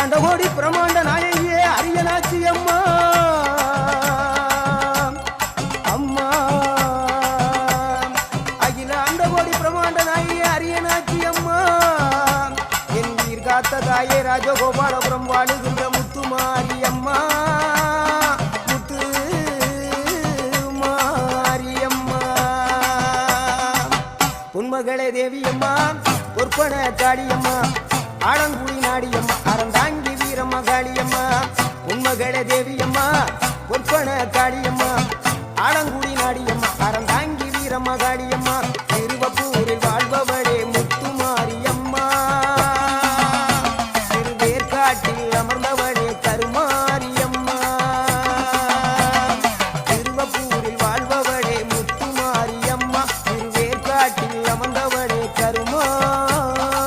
அண்டகோடி பிரமாண்ட நாயகியே அரியனாச்சி அம்மா. அம்மா. அகில அண்டகோடி பிரமாண்ட நாயே அரியனாச்சி அம்மா. என் உயிர் காத்த தாயே ராஜகோபாலபுரம் வாழுகின்ற முத்துமாரி அம்மா. முத்து மாரியம்மா உண்மகளே தேவியம்மா பொற்பன காளியம்மா ஆழங்குழி நாடியம்மா அறந்தாங்கி வீரம்மா காளியம்மா உண்மகள தேவியம்மா ஒற்பன காளியம்மா. ஆழங்குடி நாடியம்மா அறந்தாங்கி வீரம்மா காளியம்மா திருவப்பூரில் வாழ்பவர்